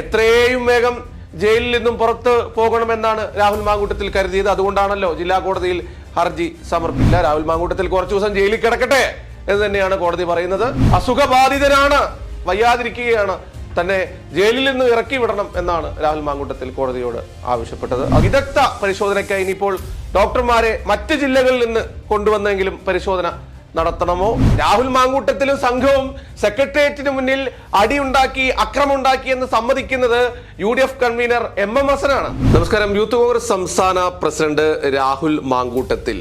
എത്രയും വേഗം ജയിലിൽ നിന്നും പുറത്ത് പോകണമെന്നാണ് രാഹുൽ മാങ്കൂട്ടത്തിൽ കരുതിയത്. അതുകൊണ്ടാണല്ലോ ജില്ലാ കോടതിയിൽ ഹർജി സമർപ്പിച്ചില്ല രാഹുൽ മാങ്കൂട്ടത്തിൽ കുറച്ചു ദിവസം ജയിലിൽ കിടക്കട്ടെ എന്ന് തന്നെയാണ് കോടതി പറയുന്നത്. അസുഖബാധിതനാണ് വയ്യാതിരിക്കുകയാണ്. തന്നെ ജയിലിൽ നിന്ന് ഇറക്കി വിടണം എന്നാണ് രാഹുൽ മാങ്കൂട്ടത്തിൽ കോടതിയോട് ആവശ്യപ്പെട്ടത്. വിദഗ്ധ പരിശോധനയ്ക്കായി ഇനിയിപ്പോൾ ഡോക്ടർമാരെ മറ്റ് ജില്ലകളിൽ നിന്ന് കൊണ്ടുവന്നെങ്കിലും പരിശോധന നടത്തണമോ? രാഹുൽ മാങ്കൂട്ടത്തിലും സംഘവും സെക്രട്ടേറിയറ്റിന് മുന്നിൽ അടിയുണ്ടാക്കി അക്രമമുണ്ടാക്കി എന്ന് സമ്മതിക്കുന്നത് U D F convener M M ഹസനാണ്. നമസ്കാരം. യൂത്ത് കോൺഗ്രസ് സംസ്ഥാന പ്രസിഡന്റ് രാഹുൽ മാങ്കൂട്ടത്തിൽ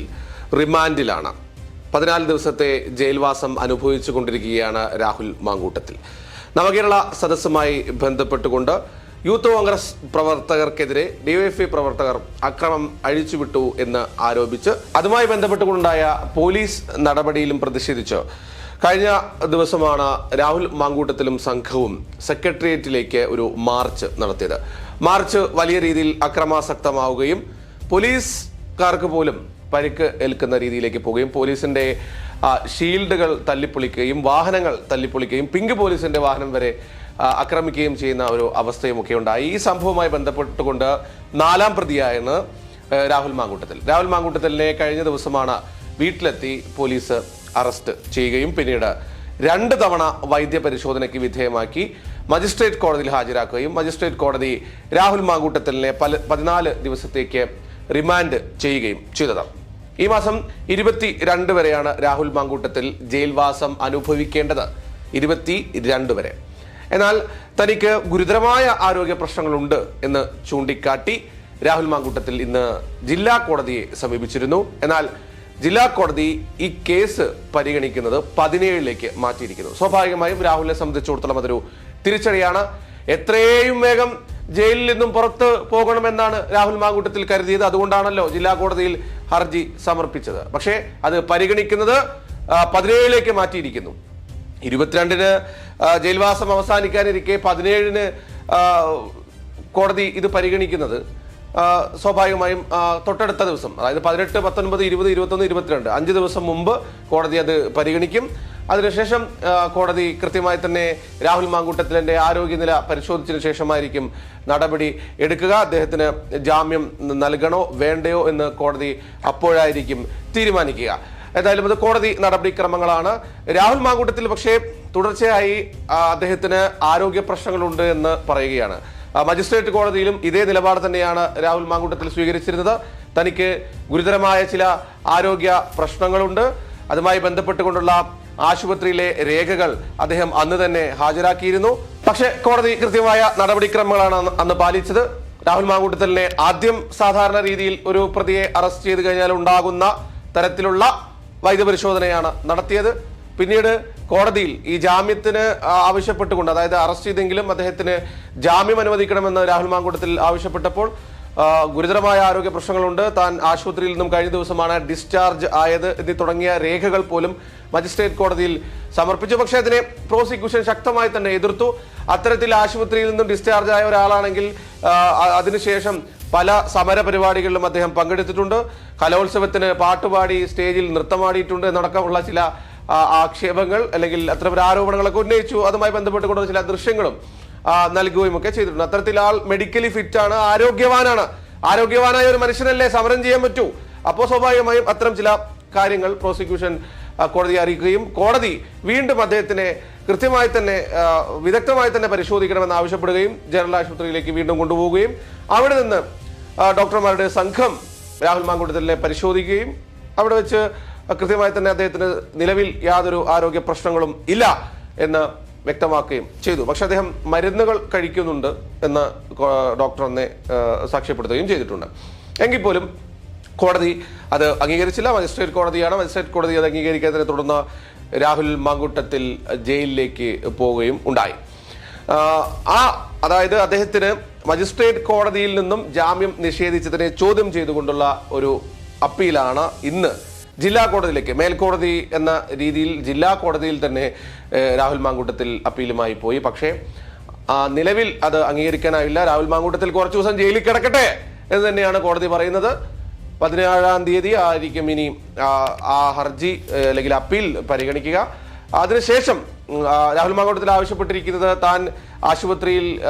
റിമാൻഡിലാണ്. പതിനാല് ദിവസത്തെ ജയിൽവാസം അനുഭവിച്ചു കൊണ്ടിരിക്കുകയാണ് രാഹുൽ മാങ്കൂട്ടത്തിൽ. നവകേരള സദസ്സുമായി ബന്ധപ്പെട്ടുകൊണ്ട് യൂത്ത് കോൺഗ്രസ് പ്രവർത്തകർക്കെതിരെ ഡിവൈഎഫ്ഐ പ്രവർത്തകർ അക്രമം അഴിച്ചുവിട്ടു എന്ന് ആരോപിച്ച് അതുമായി ബന്ധപ്പെട്ടുകൊണ്ടുണ്ടായ പോലീസ് നടപടിയിലും പ്രതിഷേധിച്ച് കഴിഞ്ഞ ദിവസമാണ് രാഹുൽ മാങ്കൂട്ടത്തിലും സംഘവും സെക്രട്ടേറിയറ്റിലേക്ക് ഒരു മാർച്ച് നടത്തിയത്. മാർച്ച് വലിയ രീതിയിൽ അക്രമാസക്തമാവുകയും പോലീസുകാർക്ക് പോലും പരിക്ക് ഏൽക്കുന്ന രീതിയിലേക്ക് പോവുകയും പോലീസിന്റെ ഷീൽഡുകൾ തല്ലിപ്പൊളിക്കുകയും വാഹനങ്ങൾ തല്ലിപ്പൊളിക്കുകയും പിങ്ക് പോലീസിന്റെ വാഹനം വരെ ആക്രമിക്കുകയും ചെയ്യുന്ന ഒരു അവസ്ഥയും ഒക്കെ ഉണ്ടായി. ഈ സംഭവവുമായി ബന്ധപ്പെട്ടുകൊണ്ട് നാലാം പ്രതിയായാണ് രാഹുൽ മാങ്കൂട്ടത്തിൽ. രാഹുൽ മാങ്കൂട്ടത്തിലിനെ കഴിഞ്ഞ ദിവസമാണ് വീട്ടിലെത്തി പോലീസ് അറസ്റ്റ് ചെയ്യുകയും പിന്നീട് രണ്ട് തവണ വൈദ്യ പരിശോധനയ്ക്ക് വിധേയമാക്കി മജിസ്ട്രേറ്റ് കോടതിയിൽ ഹാജരാക്കുകയും മജിസ്ട്രേറ്റ് കോടതി രാഹുൽ മാങ്കൂട്ടത്തിലിനെ പല പതിനാല് ദിവസത്തേക്ക് റിമാൻഡ് ചെയ്യുകയും ചെയ്തത് ഈ മാസം ഇരുപത്തി രണ്ട് വരെയാണ് രാഹുൽ മാങ്കൂട്ടത്തിൽ ജയിൽവാസം അനുഭവിക്കേണ്ടത്. ഇരുപത്തി രണ്ട് വരെ. എന്നാൽ തനിക്ക് ഗുരുതരമായ ആരോഗ്യ പ്രശ്നങ്ങളുണ്ട് എന്ന് ചൂണ്ടിക്കാട്ടി രാഹുൽ മാങ്കൂട്ടത്തിൽ ഇന്ന് ജില്ലാ കോടതിയെ സമീപിച്ചിരുന്നു. എന്നാൽ ജില്ലാ കോടതി ഈ കേസ് പരിഗണിക്കുന്നത് പതിനേഴിലേക്ക് മാറ്റിയിരിക്കുന്നു. സ്വാഭാവികമായും രാഹുലിനെ സംബന്ധിച്ചിടത്തോളം അതൊരു തിരിച്ചടിയാണ്. എത്രയും വേഗം ജയിലിൽ നിന്നും പുറത്ത് പോകണമെന്നാണ് രാഹുൽ മാങ്കൂട്ടത്തിൽ കരുതിയത്. അതുകൊണ്ടാണല്ലോ ജില്ലാ കോടതിയിൽ ഹർജി സമർപ്പിച്ചത്. പക്ഷേ അത് പരിഗണിക്കുന്നത് പതിനേഴിലേക്ക് മാറ്റിയിരിക്കുന്നു. ഇരുപത്തിരണ്ടിന് ജയിൽവാസം അവസാനിക്കാനിരിക്കെ പതിനേഴിന് കോടതി ഇത് പരിഗണിക്കുന്നത്. സ്വാഭാവികമായും തൊട്ടടുത്ത ദിവസം അതായത് പതിനെട്ട് പത്തൊൻപത് ഇരുപത് ഇരുപത്തൊന്ന് ഇരുപത്തിരണ്ട് അഞ്ച് ദിവസം മുമ്പ് കോടതി അത് പരിഗണിക്കും. അതിനുശേഷം കോടതി കൃത്യമായി തന്നെ രാഹുൽ മാങ്കൂട്ടത്തിലിന്റെ ആരോഗ്യനില പരിശോധിച്ചതിന് ശേഷമായിരിക്കും നടപടി എടുക്കുക. അദ്ദേഹത്തിന് ജാമ്യം നൽകണോ വേണ്ടയോ എന്ന് കോടതി അപ്പോഴായിരിക്കും തീരുമാനിക്കുക. ഏതായാലും അത് കോടതി നടപടിക്രമങ്ങളാണ്. രാഹുൽ മാങ്കൂട്ടത്തിൽ പക്ഷേ തുടർച്ചയായി അദ്ദേഹത്തിന് ആരോഗ്യ പ്രശ്നങ്ങളുണ്ട് എന്ന് പറയുകയാണ്. മജിസ്ട്രേറ്റ് കോടതിയിലും ഇതേ നിലപാട് തന്നെയാണ് രാഹുൽ മാങ്കൂട്ടത്തിൽ സ്വീകരിച്ചിരുന്നത്. തനിക്ക് ഗുരുതരമായ ചില ആരോഗ്യ പ്രശ്നങ്ങളുണ്ട്. അതുമായി ബന്ധപ്പെട്ടുകൊണ്ടുള്ള ആശുപത്രിയിലെ രേഖകൾ അദ്ദേഹം അന്ന് തന്നെ ഹാജരാക്കിയിരുന്നു. പക്ഷേ കോടതി കൃത്യമായ നടപടിക്രമങ്ങളാണ് അന്ന് പാലിച്ചത്. രാഹുൽ മാങ്കൂട്ടത്തലിനെ ആദ്യം സാധാരണ രീതിയിൽ ഒരു പ്രതിയെ അറസ്റ്റ് ചെയ്ത് കഴിഞ്ഞാൽ ഉണ്ടാകുന്ന തരത്തിലുള്ള വൈദ്യപരിശോധനയാണ് നടത്തിയത്. പിന്നീട് കോടതിയിൽ ഈ ജാമ്യത്തിന് ആവശ്യപ്പെട്ടുകൊണ്ട് അതായത് അറസ്റ്റ് ചെയ്തെങ്കിലും അദ്ദേഹത്തിന് ജാമ്യം അനുവദിക്കണമെന്ന് രാഹുൽ മാങ്കൂട്ടത്തിൽ ആവശ്യപ്പെട്ടപ്പോൾ ഗുരുതരമായ ആരോഗ്യ പ്രശ്നങ്ങളുണ്ട്. താൻ ആശുപത്രിയിൽ നിന്നും കഴിഞ്ഞ ദിവസമാണ് ഡിസ്ചാർജ് ആയത്. എന്നീ തുടങ്ങിയ രേഖകൾ പോലും മജിസ്ട്രേറ്റ് കോടതിയിൽ സമർപ്പിച്ചു. പക്ഷേ അതിനെ പ്രോസിക്യൂഷൻ ശക്തമായി തന്നെ എതിർത്തു. അത്തരത്തിൽ ആശുപത്രിയിൽ നിന്നും ഡിസ്ചാർജ് ആയ ഒരാളാണെങ്കിൽ അതിനുശേഷം പല സമര പരിപാടികളിലും അദ്ദേഹം പങ്കെടുത്തിട്ടുണ്ട്. കലോത്സവത്തിന് പാട്ടുപാടി സ്റ്റേജിൽ നൃത്തമാടിയിട്ടുണ്ട് എന്നടക്കമുള്ള ചില ആക്ഷേപങ്ങൾ അല്ലെങ്കിൽ അത്തരം ആരോപണങ്ങളൊക്കെ ഉന്നയിച്ചു. അതുമായി ബന്ധപ്പെട്ടുകൊണ്ട് ചില ദൃശ്യങ്ങളും നൽകുകയും ഒക്കെ ചെയ്തിട്ടുണ്ട്. അത്തരത്തിൽ ആൾ മെഡിക്കലി ഫിറ്റ് ആണ് ആരോഗ്യവാനാണ്. ആരോഗ്യവാനായ ഒരു മനുഷ്യനല്ലേ സമരം ചെയ്യാൻ പറ്റൂ? അപ്പോൾ സ്വാഭാവികമായും അത്തരം ചില കാര്യങ്ങൾ പ്രോസിക്യൂഷൻ കോടതിയെ അറിയിക്കുകയും കോടതി വീണ്ടും അദ്ദേഹത്തിനെ കൃത്യമായി തന്നെ വിദഗ്ധമായി തന്നെ പരിശോധിക്കണമെന്ന് ആവശ്യപ്പെടുകയും ജനറൽ ആശുപത്രിയിലേക്ക് വീണ്ടും കൊണ്ടുപോവുകയും അവിടെ നിന്ന് ഡോക്ടർമാരുടെ സംഘം രാഹുൽ മാങ്കുട്ടത്തിലെ പരിശോധിക്കുകയും അവിടെ വെച്ച് കൃത്യമായി തന്നെ അദ്ദേഹത്തിന് നിലവിൽ യാതൊരു ആരോഗ്യ പ്രശ്നങ്ങളും ഇല്ല എന്ന് വ്യക്തമാക്കുകയും ചെയ്തു. പക്ഷെ അദ്ദേഹം മരുന്നുകൾ കഴിക്കുന്നുണ്ട് എന്ന് ഡോക്ടർ എന്നെ സാക്ഷ്യപ്പെടുത്തുകയും ചെയ്തിട്ടുണ്ട്. എങ്കിൽ പോലും കോടതി അത് അംഗീകരിച്ചില്ല. മജിസ്ട്രേറ്റ് കോടതിയാണ്. മജിസ്ട്രേറ്റ് കോടതി അത് അംഗീകരിക്കാത്തതിനെ തുടർന്ന് രാഹുൽ മാങ്കൂട്ടത്തിൽ ജയിലിലേക്ക് പോവുകയും ഉണ്ടായി. ആ, അതായത് അദ്ദേഹത്തിന് മജിസ്ട്രേറ്റ് കോടതിയിൽ നിന്നും ജാമ്യം നിഷേധിച്ചതിനെ ചോദ്യം ചെയ്തുകൊണ്ടുള്ള ഒരു അപ്പീലാണ് ഇന്ന് ജില്ലാ കോടതിയിലേക്ക് മേൽക്കോടതി എന്ന രീതിയിൽ ജില്ലാ കോടതിയിൽ തന്നെ രാഹുൽ മാങ്കൂട്ടത്തിൽ അപ്പീലുമായി പോയി. പക്ഷേ നിലവിൽ അത് അംഗീകരിക്കാനാവില്ല രാഹുൽ മാങ്കൂട്ടത്തിൽ കുറച്ച് ദിവസം ജയിലിൽ കിടക്കട്ടെ എന്ന് തന്നെയാണ് കോടതി പറയുന്നത്. പതിനേഴാം തീയതി ആയിരിക്കും ഇനി ആ, ഹർജി അല്ലെങ്കിൽ അപ്പീൽ പരിഗണിക്കുക. അതിനുശേഷം രാഹുൽ മാങ്കോട്ടത്തിൽ ആവശ്യപ്പെട്ടിരിക്കുന്നത് താൻ ആശുപത്രിയിൽ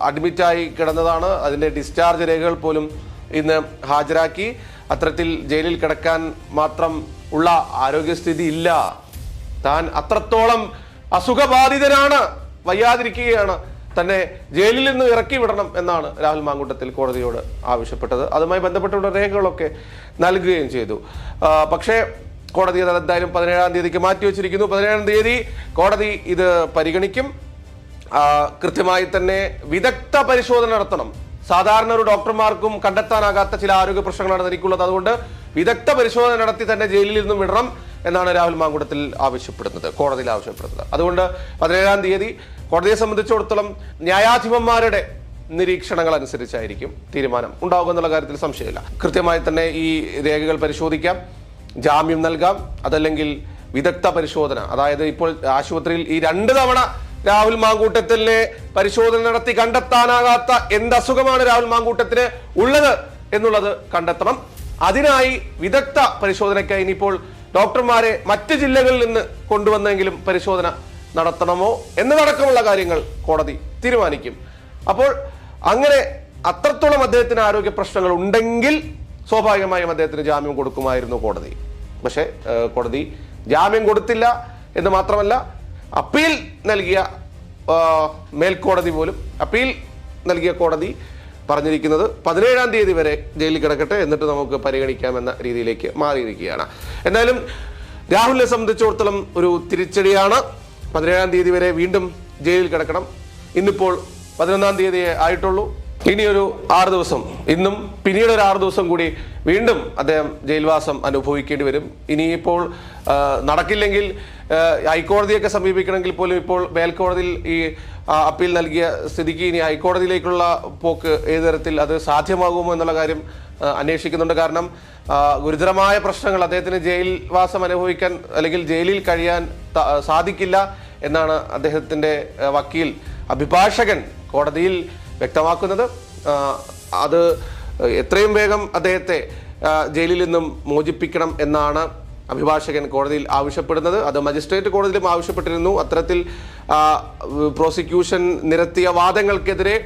അഡ്മിറ്റായി കിടന്നതാണ്. അതിന്റെ ഡിസ്ചാർജ് രേഖകൾ പോലും ഇന്ന് ഹാജരാക്കി. അത്തരത്തിൽ ജയിലിൽ കിടക്കാൻ മാത്രം ഉള്ള ആരോഗ്യസ്ഥിതി ഇല്ല. താൻ അത്രത്തോളം അസുഖബാധിതനാണ്. വയ്യാതിരിക്കുകയാണ്. തന്നെ ജയിലിൽ നിന്ന് ഇറക്കി വിടണം എന്നാണ് രാഹുൽ മാങ്കൂട്ടത്തിൽ കോടതിയോട് ആവശ്യപ്പെട്ടത്. അതുമായി ബന്ധപ്പെട്ടുള്ള രേഖകളൊക്കെ നൽകുകയും ചെയ്തു. പക്ഷേ കോടതി അത് എന്തായാലും പതിനേഴാം തീയതിക്ക് മാറ്റിവെച്ചിരിക്കുന്നു പതിനേഴാം തീയതി കോടതി ഇത് പരിഗണിക്കും. കൃത്യമായി തന്നെ വിദഗ്ധ പരിശോധന നടത്തണം. സാധാരണ ഒരു ഡോക്ടർമാർക്കും കണ്ടെത്താനാകാത്ത ചില ആരോഗ്യ പ്രശ്നങ്ങളാണ് തനിക്കുള്ളത്. അതുകൊണ്ട് വിദഗ്ധ പരിശോധന നടത്തി തന്നെ ജയിലിൽ നിന്നും വിടണം എന്നാണ് രാഹുൽ മാങ്കുടത്തിൽ ആവശ്യപ്പെടുന്നത് കോടതിയിൽ ആവശ്യപ്പെടുന്നത്. അതുകൊണ്ട് പതിനേഴാം തീയതി കോടതിയെ സംബന്ധിച്ചിടത്തോളം ന്യായാധിപന്മാരുടെ നിരീക്ഷണങ്ങൾ അനുസരിച്ചായിരിക്കും തീരുമാനം ഉണ്ടാകുമെന്നുള്ള കാര്യത്തിൽ സംശയമില്ല. കൃത്യമായി തന്നെ ഈ രേഖകൾ പരിശോധിക്കാം ജാമ്യം നൽകാം അതല്ലെങ്കിൽ വിദഗ്ധ പരിശോധന. അതായത് ഇപ്പോൾ ആശുപത്രിയിൽ ഈ രണ്ട് തവണ രാഹുൽ മാങ്കൂട്ടത്തിലെ പരിശോധന നടത്തി കണ്ടെത്താനാകാത്ത എന്ത് അസുഖമാണ് രാഹുൽ മാങ്കൂട്ടത്തിന് ഉള്ളത് എന്നുള്ളത് കണ്ടെത്തണം. അതിനായി വിദഗ്ധ പരിശോധനയ്ക്കായി ഇനിയിപ്പോൾ ഡോക്ടർമാരെ മറ്റ് ജില്ലകളിൽ നിന്ന് കൊണ്ടുവന്നെങ്കിലും പരിശോധന നടത്തണമോ എന്നതടക്കമുള്ള കാര്യങ്ങൾ കോടതി തീരുമാനിക്കും. അപ്പോൾ അങ്ങനെ അത്രത്തോളം അദ്ദേഹത്തിന് ആരോഗ്യ പ്രശ്നങ്ങൾ ഉണ്ടെങ്കിൽ സ്വാഭാവികമായും അദ്ദേഹത്തിന് ജാമ്യം കൊടുക്കുമായിരുന്നു കോടതി. പക്ഷേ കോടതി ജാമ്യം കൊടുത്തില്ല എന്ന് മാത്രമല്ല അപ്പീൽ നൽകിയ മേൽക്കോടതി പോലും അപ്പീൽ നൽകിയ കോടതി പറഞ്ഞിരിക്കുന്നത് പതിനേഴാം തീയതി വരെ ജയിലിൽ കിടക്കട്ടെ എന്നിട്ട് നമുക്ക് പരിഗണിക്കാമെന്ന രീതിയിലേക്ക് മാറിയിരിക്കുകയാണ്. എന്തായാലും രാഹുലിനെ സംബന്ധിച്ചിടത്തോളം ഒരു തിരിച്ചടിയാണ്. പതിനേഴാം തീയതി വരെ വീണ്ടും ജയിലിൽ കിടക്കണം. ഇന്നിപ്പോൾ പതിനൊന്നാം തീയതി ആയിട്ടുള്ളൂ. ഇനിയൊരു ആറ് ദിവസം. ഇന്നും പിന്നീട് ഒരു ആറ് ദിവസം കൂടി വീണ്ടും അദ്ദേഹം ജയിൽവാസം അനുഭവിക്കേണ്ടി വരും. ഇനിയിപ്പോൾ നടക്കില്ലെങ്കിൽ ഹൈക്കോടതിയൊക്കെ സമീപിക്കണമെങ്കിൽ പോലും ഇപ്പോൾ മേൽക്കോടതിയിൽ ഈ അപ്പീൽ നൽകിയ സ്ഥിതിക്ക് ഇനി ഹൈക്കോടതിയിലേക്കുള്ള പോക്ക് ഏത് തരത്തിൽ അത് സാധ്യമാകുമോ എന്നുള്ള കാര്യം അന്വേഷിക്കുന്നുണ്ട്. കാരണം ഗുരുതരമായ പ്രശ്നങ്ങൾ അദ്ദേഹത്തിന് ജയിൽവാസം അനുഭവിക്കാൻ അല്ലെങ്കിൽ ജയിലിൽ കഴിയാൻ സാധിക്കില്ല എന്നാണ് അദ്ദേഹത്തിന്റെ വക്കീൽ അഭിഭാഷകൻ കോടതിയിൽ വ്യക്തമാക്കുന്നത്. അത് എത്രയും വേഗം അദ്ദേഹത്തെ ജയിലിൽ നിന്നും മോചിപ്പിക്കണം എന്നാണ് അഭിഭാഷകൻ കോടതിയിൽ ആവശ്യപ്പെടുന്നത്. അത് മജിസ്ട്രേറ്റ് കോടതിയിലും ആവശ്യപ്പെട്ടിരുന്നു. അത്തരത്തിൽ പ്രോസിക്യൂഷൻ നിരത്തിയ വാദങ്ങൾക്കെതിരെ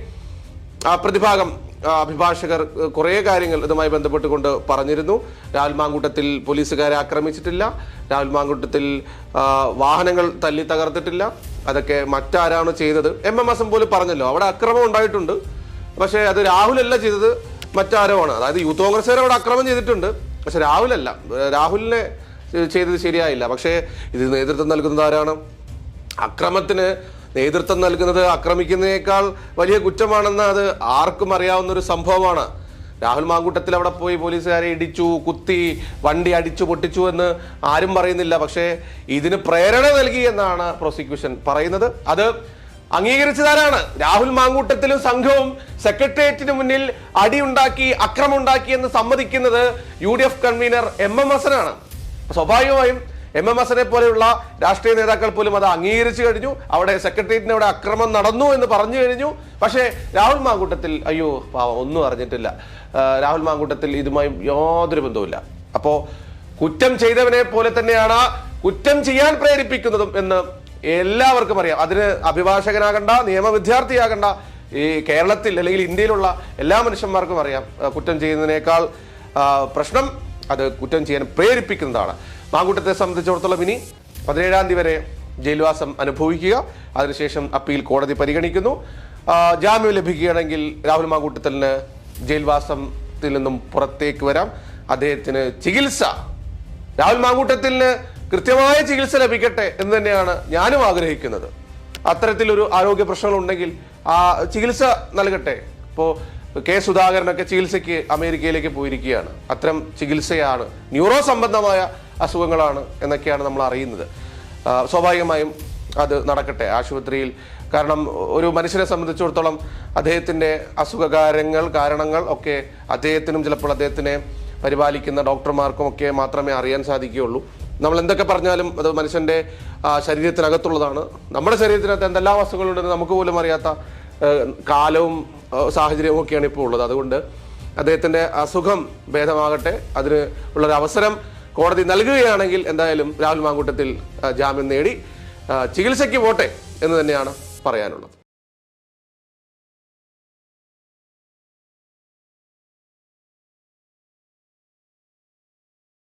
പ്രതിഭാഗം അഭിഭാഷകർ കുറേ കാര്യങ്ങൾ ഇതുമായി ബന്ധപ്പെട്ടുകൊണ്ട് പറഞ്ഞിരുന്നു. രാഹുൽ മാങ്കൂട്ടത്തിൽ പോലീസുകാരെ ആക്രമിച്ചിട്ടില്ല. രാഹുൽ മാങ്കൂട്ടത്തിൽ വാഹനങ്ങൾ തല്ലി തകർത്തിട്ടില്ല. അതൊക്കെ മറ്റാരാണ് ചെയ്തത്? എം. എം. എസ്. പോലും പറഞ്ഞല്ലോ. അവിടെ അക്രമം ഉണ്ടായിട്ടുണ്ട്. പക്ഷേ അത് രാഹുലല്ല ചെയ്തത് മറ്റാരോ ആണ്. അതായത് യൂത്ത് കോൺഗ്രസ്സുകാർ അവിടെ അക്രമം ചെയ്തിട്ടുണ്ട്. പക്ഷെ രാഹുലല്ല. രാഹുലിനെ ചെയ്തത് ശരിയായില്ല. പക്ഷേ ഇത് നേതൃത്വം നൽകുന്നത് ആരാണ്? അക്രമത്തിന് നേതൃത്വം നൽകുന്നത് ആക്രമിക്കുന്നതിനേക്കാൾ വലിയ കുറ്റമാണെന്ന് അത് ആർക്കും അറിയാവുന്ന ഒരു സംഭവമാണ്. രാഹുൽ മാങ്കൂട്ടത്തിൽ അവിടെ പോയി പോലീസുകാരെ ഇടിച്ചു കുത്തി വണ്ടി അടിച്ചു പൊട്ടിച്ചു എന്ന് ആരും പറയുന്നില്ല. പക്ഷേ ഇതിന് പ്രേരണ നൽകി എന്നാണ് പ്രോസിക്യൂഷൻ പറയുന്നത്. അത് അംഗീകരിച്ചതാരാണ്? രാഹുൽ മാങ്കൂട്ടത്തിലും സംഘവും സെക്രട്ടേറിയറ്റിന് മുന്നിൽ അടിയുണ്ടാക്കി അക്രമുണ്ടാക്കി എന്ന് സമ്മതിക്കുന്നത് U D F convener M M ഹസനാണ്. സ്വാഭാവികമായും എം എം എസിനെ പോലെയുള്ള രാഷ്ട്രീയ നേതാക്കൾ പോലും അത് അംഗീകരിച്ചു കഴിഞ്ഞു. അവിടെ സെക്രട്ടേറിയറ്റിന് അവിടെ അക്രമം നടന്നു എന്ന് പറഞ്ഞു കഴിഞ്ഞു. പക്ഷേ രാഹുൽ മാങ്കൂട്ടത്തിൽ അയ്യോ പാവം ഒന്നും അറിഞ്ഞിട്ടില്ല. രാഹുൽ മാങ്കൂട്ടത്തിൽ ഇതുമായി യാതൊരു ബന്ധവുമില്ല. അപ്പോ കുറ്റം ചെയ്തവനെ പോലെ തന്നെയാണ് കുറ്റം ചെയ്യാൻ പ്രേരിപ്പിക്കുന്നതും എന്ന് എല്ലാവർക്കും അറിയാം. അതിന് അഭിഭാഷകനാകണ്ട നിയമ വിദ്യാർത്ഥിയാകണ്ട ഈ കേരളത്തിൽ അല്ലെങ്കിൽ ഇന്ത്യയിലുള്ള എല്ലാ മനുഷ്യന്മാർക്കും അറിയാം. കുറ്റം ചെയ്യുന്നതിനേക്കാൾ പ്രശ്നം അത് കുറ്റം ചെയ്യാൻ പ്രേരിപ്പിക്കുന്നതാണ്. മാങ്കൂട്ടത്തെ സംബന്ധിച്ചിടത്തോളം ഇനി പതിനേഴാം തീയതി വരെ ജയിൽവാസം അനുഭവിക്കുക. അതിനുശേഷം അപ്പീൽ കോടതി പരിഗണിക്കുന്നു. ജാമ്യം ലഭിക്കുകയാണെങ്കിൽ രാഹുൽ മാങ്കൂട്ടത്തലിന് ജയിൽവാസത്തിൽ നിന്നും പുറത്തേക്ക് വരാം. അദ്ദേഹത്തിന് ചികിത്സ. രാഹുൽ മാങ്കൂട്ടത്തിന് കൃത്യമായ ചികിത്സ ലഭിക്കട്ടെ എന്ന് തന്നെയാണ് ഞാനും ആഗ്രഹിക്കുന്നത്. അത്തരത്തിലൊരു ആരോഗ്യ പ്രശ്നങ്ങൾ ഉണ്ടെങ്കിൽ ആ ചികിത്സ നൽകട്ടെ. ഇപ്പോൾ കെ സുധാകരനൊക്കെ ചികിത്സയ്ക്ക് അമേരിക്കയിലേക്ക് പോയിരിക്കുകയാണ്. അത്തരം ചികിത്സയാണ് ന്യൂറോ സംബന്ധമായ അസുഖങ്ങളാണ് എന്നൊക്കെയാണ് നമ്മൾ അറിയുന്നത്. സ്വാഭാവികമായും അത് നടക്കട്ടെ ആശുപത്രിയിൽ. കാരണം ഒരു മനുഷ്യനെ സംബന്ധിച്ചിടത്തോളം അദ്ദേഹത്തിന്റെ അസുഖകാരങ്ങൾ കാരണങ്ങൾ ഒക്കെ അദ്ദേഹത്തിനും ചിലപ്പോൾ അദ്ദേഹത്തിനെ പരിപാലിക്കുന്ന ഡോക്ടർമാർക്കും ഒക്കെ മാത്രമേ അറിയാൻ സാധിക്കുകയുള്ളൂ. നമ്മൾ എന്തൊക്കെ പറഞ്ഞാലും അത് മനുഷ്യന്റെ ശരീരത്തിനകത്തുള്ളതാണ്. നമ്മുടെ ശരീരത്തിനകത്ത് എന്തെല്ലാം അസുഖങ്ങളുണ്ടെന്ന് നമുക്ക് പോലും അറിയാത്ത കാലവും ആ, സാഹചര്യവും ഒക്കെയാണ് ഇപ്പോൾ ഉള്ളത്. അതുകൊണ്ട് അദ്ദേഹത്തിന്റെ അസുഖം ഭേദമാകട്ടെ അതിന് ഉള്ളൊരു അവസരം കോടതി നൽകുകയാണെങ്കിൽ എന്തായാലും രാഹുൽ മാങ്കൂട്ടത്തിൽ ജാമ്യം നേടി ചികിത്സയ്ക്ക് പോട്ടെ എന്ന് തന്നെയാണ് പറയാനുള്ളത്.